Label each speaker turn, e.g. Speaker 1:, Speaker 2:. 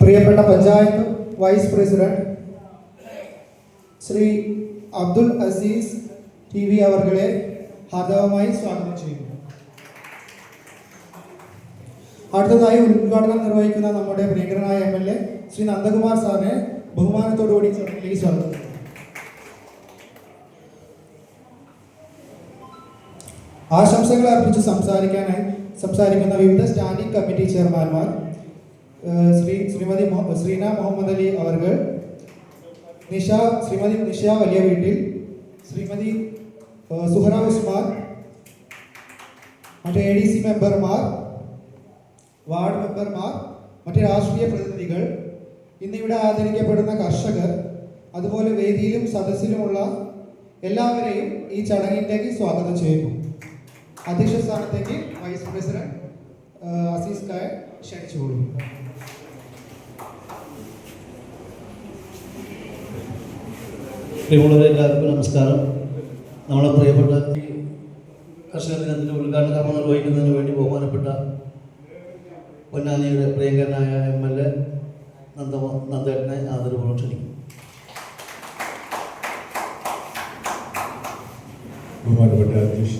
Speaker 1: പ്രിയപ്പെട്ട panchayat vice president Shri Abdul Azeez T V അവർകളെ ഹാർദവമായി സ്വാഗതം ചെയ്യുന്നു. അടുത്തതായി ഉദ്ഘാടനം നിർവഹിക്കുന്ന നമ്മുടെ പ്രിയങ്കരനായ M L A Shri Nandakumar സാറിനെ ബഹുമാനത്തോടുകൂടി ചടങ്ങിലേക്ക് സ്വാഗതം. ആശംസകൾ അർപ്പിച്ച് സംസാരിക്കാനായി സംസാരിക്കുന്ന വിവിധ സ്റ്റാൻഡിംഗ് കമ്മിറ്റി ചെയർമാൻമാർ ശ്രീ ശ്രീമതി ശ്രീന മുഹമ്മദ് അലി അവർകൾ നിഷ ശ്രീമതി നിഷ വലിയ വീട്ടിൽ ശ്രീമതി സുഹറ ഉസ്മാൻ മറ്റേ എ ഡി സി മെമ്പർമാർ വാർഡ് മെമ്പർമാർ മറ്റു രാഷ്ട്രീയ പ്രതിനിധികൾ ഇന്നിവിടെ ആദരിക്കപ്പെടുന്ന കർഷകർ അതുപോലെ വേദിയിലും സദസ്സിലുമുള്ള എല്ലാവരെയും ഈ ചടങ്ങിലേക്ക് സ്വാഗതം ചെയ്യുന്നു. അധ്യക്ഷ സ്ഥാനത്തേക്ക് വൈസ് പ്രസിഡന്റ് അസീസ് കായ ക്ഷണിച്ചുകൊള്ളു
Speaker 2: പ്രിയമുള്ളവരെ എല്ലാവർക്കും നമസ്കാരം. നമ്മളെ പ്രിയപ്പെട്ട കർഷക ദിനത്തിന്റെ ഉദ്ഘാടന കർമ്മം നിർവഹിക്കുന്നതിന് വേണ്ടി ബഹുമാനപ്പെട്ട പൊന്നാനിയുടെ പ്രിയങ്കരനായ എം എൽ എ നന്ദ നന്ദേട്ടനെ ആദരപൂർവം ക്ഷണിക്കും
Speaker 3: ബഹുമാനപ്പെട്ട അധ്യക്ഷ